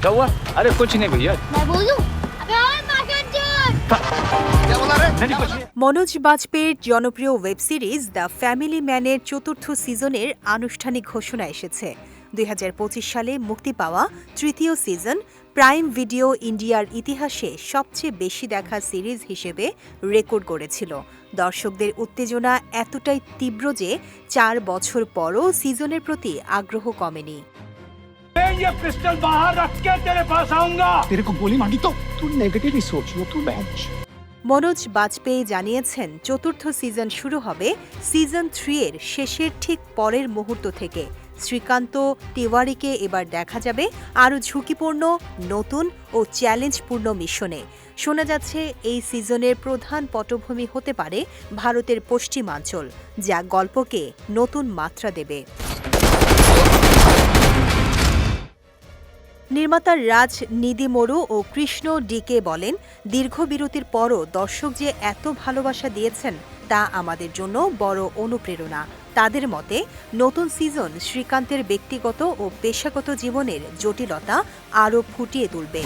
क्या हुआ अरे कुछ नहीं भैया मैं बोलूं अबे ओए मास्टर चोर नहीं कुछ नहीं মনোজ বাজপেয়ীর জনপ্রিয় ওয়েব সিরিজ দ্য ফ্যামিলি ম্যানের চতুর্থ সিজনের আনুষ্ঠানিক ঘোষণা এসেছে দুই সালে মুক্তি পাওয়া তৃতীয় সিজন প্রাইম ভিডিও ইন্ডিয়ার ইতিহাসে সবচেয়ে বেশি দেখা সিরিজ হিসেবে রেকর্ড করেছিল দর্শকদের উত্তেজনা এতটাই তীব্র যে চার বছর পরও সিজনের প্রতি আগ্রহ কমেনি ये पिस्टल बाहर रख के तेरे पास आऊंगा तेरे को गोली मांगी तो तू नेगेटिव ही सोच लो तू बैंच মনোজ বাজপেয়ী জানিয়েছেন চতুর্থ সিজন শুরু হবে সিজন থ্রি এর শেষের ঠিক পরের মুহূর্ত থেকে শ্রীকান্ত তিওয়ারিকে এবার দেখা যাবে আরও ঝুঁকিপূর্ণ নতুন ও চ্যালেঞ্জপূর্ণ মিশনে শোনা যাচ্ছে এই সিজনের প্রধান পটভূমি হতে পারে ভারতের পশ্চিমাঞ্চল যা গল্পকে নতুন মাত্রা দেবে নির্মাতা রাজ নিদিমরু ও কৃষ্ণ ডিকে বলেন, দীর্ঘ বিরতির পরও দর্শক যে এত ভালোবাসা দিয়েছেন তা আমাদের জন্য বড় অনুপ্রেরণা। তাদের মতে, নতুন সিজন শ্রীকান্তের ব্যক্তিগত ও পেশাগত জীবনের জটিলতা আরও ফুটিয়ে তুলবে।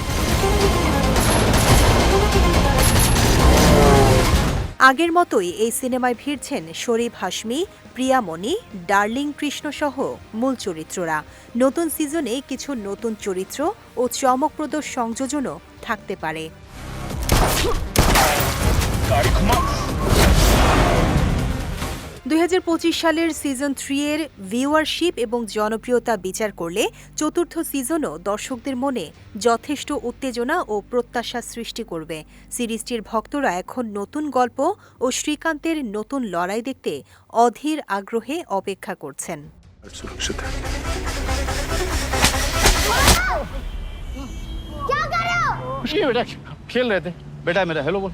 আগের মতোই এই সিনেমায় ভিড়ছেন শরীফ হাসমি প্রিয়ামণি ডার্লিং কৃষ্ণসহ মূল চরিত্ররা। নতুন সিজনে কিছু নতুন চরিত্র ও চমকপ্রদ সংযোজনও থাকতে পারে। দুই সালের সিজন থ্রি এর ভিউয়ারশিপ এবং জনপ্রিয়তা বিচার করলে চতুর্থ সিজনও দর্শকদের মনে যথেষ্ট উত্তেজনা ও প্রত্যাশা সৃষ্টি করবে সিরিজটির ভক্তরা এখন নতুন গল্প ও শ্রীকান্তের নতুন লড়াই দেখতে অধীর আগ্রহে অপেক্ষা করছেন सुरक्षित है क्या कर रहे हो कुछ नहीं बेटा खेल रहे थे बेटा मेरा हेलो बोल